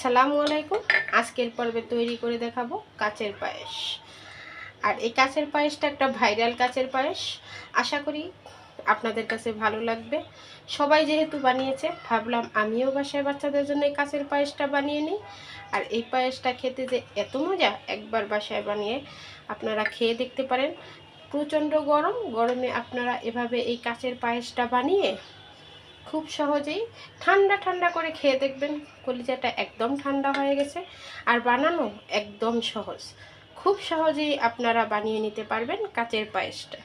আসসালামু আলাইকুম। আজকের পর্বে তৈরি করে দেখাবো কাচের পায়েস। আর এই কাচের পায়েসটা একটা ভাইরাল কাচের পায়েস। আশা করি আপনাদের কাছে ভালো লাগবে। সবাই যেহেতু বানিয়েছে, ভাবলাম আমিও বাসায় বাচ্চাদের জন্য এই কাচের পায়েসটা বানিয়ে নিই। আর এই পায়েসটা খেতে যে এত মজা, একবার বাসায় বানিয়ে আপনারা খেয়ে দেখতে পারেন। প্রচণ্ড গরম, গরমে আপনারা এভাবে এই কাচের পায়েসটা বানিয়ে খুব সহজেই ঠান্ডা ঠান্ডা করে খেয়ে দেখবেন। কলিজাটা একদম ঠান্ডা হয়ে গেছে। আর বানানো একদম সহজ। খুব সহজেই আপনারা বানিয়ে নিতে পারবেন কাচের পায়েসটা।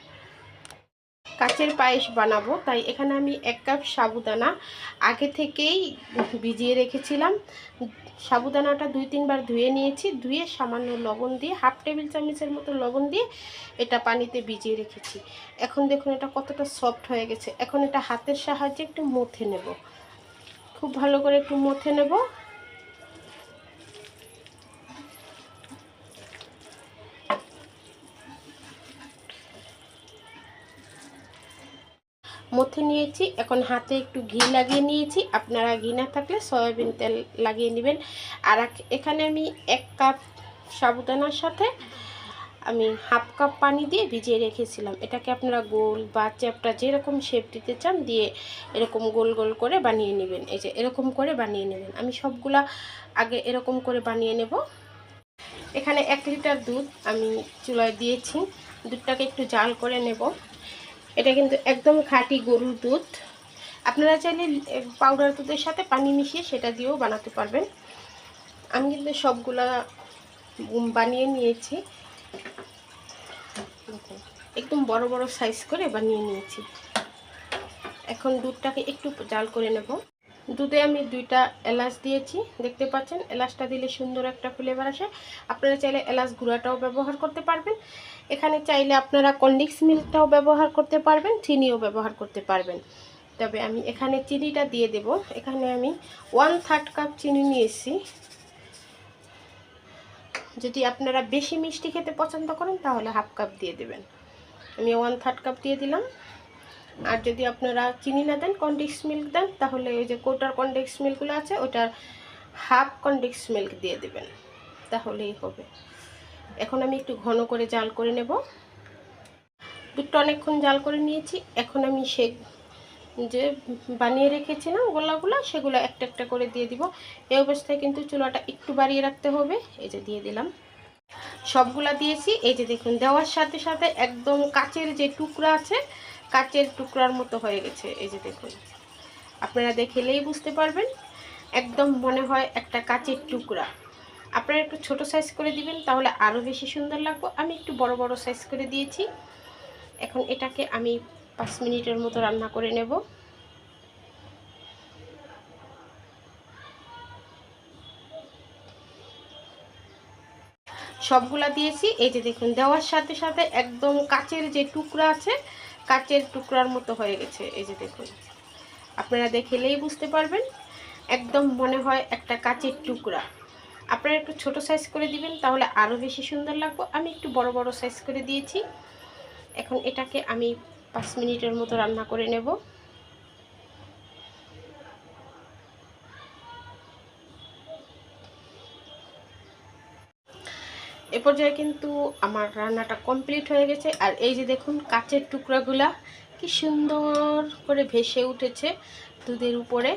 কাচের পায়েস বানাবো। তাই এখানে আমি এক কাপ সাবুদানা। আগে থেকেই ভিজিয়ে রেখেছিলাম। সাবুদানাটা দুই তিনবার ধুয়ে নিয়েছি। ধুয়ে সামান্য লবণ দিয়ে, হাফ টেবিল চামচের মতো লবণ দিয়ে এটা পানিতে ভিজিয়ে রেখেছি। এখন দেখুন এটা কতটা সফট হয়ে গেছে। এখন এটা হাতের সাহায্যে একটু মথে নেব। খুব ভালো করে একটু মথে নেব। মথে নিয়েছি। এখন হাতে একটু ঘি লাগিয়ে নিয়েছি। আপনারা ঘি না থাকলে সয়াবিন তেল লাগিয়ে নেবেন। আর এখানে আমি এক কাপ সাবুদানার সাথে আমি হাফ কাপ পানি দিয়ে ভিজিয়ে রেখেছিলাম। এটাকে আপনারা গোল বা চ্যাপটা যেরকম শেপ দিতে চান দিয়ে এরকম গোল গোল করে বানিয়ে নেবেন। এই যে এরকম করে বানিয়ে নেবেন। আমি সবগুলা আগে এরকম করে বানিয়ে নেব। এখানে এক লিটার দুধ আমি চুলায় দিয়েছি। দুধটাকে একটু জাল করে নেব। এটা কিন্তু একদম খাঁটি গরুর দুধ। আপনারা চাইলে পাউডার দুধের সাথে পানি মিশিয়ে সেটা দিয়েও বানাতে পারবেন। আমি কিন্তু সবগুলা বানিয়ে নিয়েছি। একদম বড় বড় সাইজ করে বানিয়ে নিয়েছি। এখন দুধটাকে একটু জাল করে নেব। দুধে আমি দুইটা এলাচ দিয়েছি। দেখতে পাচ্ছেন, এলাচটা দিলে সুন্দর একটা ফ্লেভার আসে। আপনারা চাইলে এলাচ গুঁড়াটাও ব্যবহার করতে পারবেন। এখানে চাইলে আপনারা কন্ডিক্স মিল্কটাও ব্যবহার করতে পারবেন, চিনিও ব্যবহার করতে পারবেন। তবে আমি এখানে চিনিটা দিয়ে দেব। এখানে আমি ওয়ান থার্ড কাপ চিনি নিয়েছি। যদি আপনারা বেশি মিষ্টি খেতে পছন্দ করেন, তাহলে হাফ কাপ দিয়ে দেবেন। আমি ওয়ান থার্ড কাপ দিয়ে দিলাম। আর যদি আপনারা চিনি না দেন কন্ডেক্স মিল্ক দেন, তাহলে ওই যে কোটার কন্ডেক্স মিল্কগুলো আছে, ওটার হাফ কন্ডেক্স মিল্ক দিয়ে দেবেন। তাহলেই হবে। এখন আমি একটু ঘন করে জাল করে নেব। দুধটা অনেকক্ষণ জাল করে নিয়েছি। এখন আমি সে যে বানিয়ে রেখেছিলাম গোলাগুলো, সেগুলো একটা একটা করে দিয়ে দিব। এই অবস্থায় কিন্তু চুলাটা একটু বাড়িয়ে রাখতে হবে। এই যে দিয়ে দিলাম। সবগুলা দিয়েছি। এই যে দেখুন, দেওয়ার সাথে সাথে একদম কাচের যে টুকরা আছে কাচের টুকরার মতো হয়ে গেছে, এই যে দেখুন। আপনারা দেখলেই বুঝতে পারবেন, একদম মনে হয় একটা কাচের টুকরা। আপনারা একটু ছোট সাইজ করে দিবেন, তাহলে আরও বেশি সুন্দর লাগবে। আমি একটু বড় বড় সাইজ করে দিয়েছি। এখন এটাকে আমি পাঁচ মিনিটের মতো রান্না করে নেব। সবগুলা দিয়েছি, এই যে দেখুন, দেওয়ার সাথে সাথে একদম কাচের যে টুকরা আছে কাচের টুকরার মতো হয়ে গেছে, এই যে দেখুন। আপনারা দেখেলেই বুঝতে পারবেন, একদম মনে হয় একটা কাচের টুকরা। আপনারা একটু ছোট সাইজ করে দিবেন, তাহলে আরও বেশি সুন্দর লাগবে। আমি একটু বড় বড় সাইজ করে দিয়েছি। এখন এটাকে আমি পাঁচ মিনিটের মতো রান্না করে নেব। পর্যায়ে কিন্তু আমার রান্নাটা কমপ্লিট হয়ে গেছে। আর এই যে দেখুন, কাচের টুকরাগুলা কি সুন্দর করে ভেসে উঠেছে দুধের উপরে।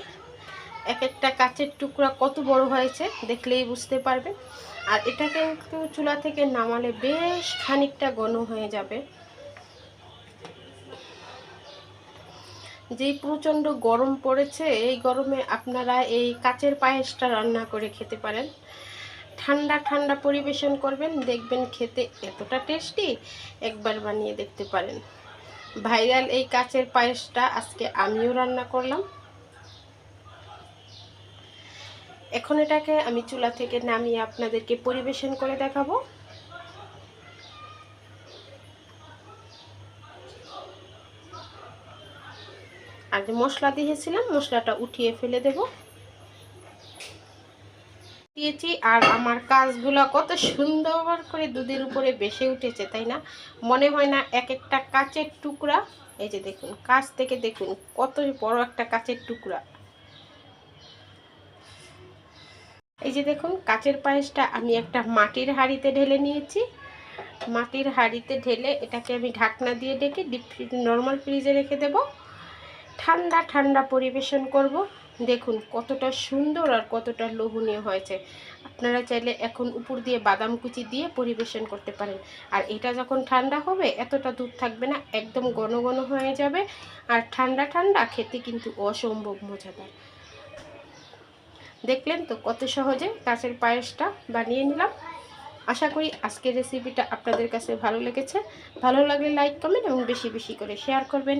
এক একটা কাচের টুকরা কত বড় হয়েছে দেখলেই বুঝতে পারবে আর এটা কিন্তু চুলা থেকে নামালে বেশ খানিকটা ঘন হয়ে যাবে। যেই প্রচণ্ড গরম পড়েছে, এই গরমে আপনারা এই কাচের পায়েসটা রান্না করে খেতে পারেন। ঠান্ডা ঠান্ডা পরিবেশন করবেন। দেখবেন খেতে এতটা টেস্টি একবার বানিয়ে দেখতে পারেন। ভাইরাল এই কাচের পায়েসটা আজকে আমিও রান্না করলাম। এখন এটাকে আমি চুলা থেকে নামিয়ে আপনাদেরকে পরিবেশন করে দেখাবো। আর যে মশলা দিয়েছিলাম, মশলাটা উঠিয়ে ফেলে দেব। দিয়েছি আর আমার কাজগুলো কত সুন্দর করে দুধের উপরে বেসে উঠেছে, তাই না? মনে হয় না এক একটা কাচের টুকরা, এই যে দেখুন, কাছ থেকে দেখুন, কত বড় একটা কাচের টুকরা। এই যে দেখুন, কাচের পায়েসটা আমি একটা মাটির হাঁড়িতে ঢেলে নিয়েছি। মাটির হাঁড়িতে ঢেলে এটাকে আমি ঢাকনা দিয়ে ডেকে ডিপ নর্মাল ফ্রিজে রেখে দেব। ঠান্ডা ঠান্ডা পরিবেশন করব। দেখুন, কতটা সুন্দর আর কতটা লোভনীয় হয়েছে। আপনারা চাইলে এখন উপর দিয়ে বাদাম কুচি দিয়ে পরিবেশন করতে পারেন। আর এটা যখন ঠান্ডা হবে, এতটা দুধ থাকবে না, একদম ঘন ঘন হয়ে যাবে। আর ঠান্ডা ঠান্ডা খেতে কিন্তু অসম্ভব মজাদার। দেখলেন তো কত সহজে কাঁচের পায়েসটা বানিয়ে নিলাম। আশা করি আজকের রেসিপিটা আপনাদের কাছে ভালো লেগেছে। ভালো লাগলে লাইক কমেন্ট এবং বেশি বেশি করে শেয়ার করবেন।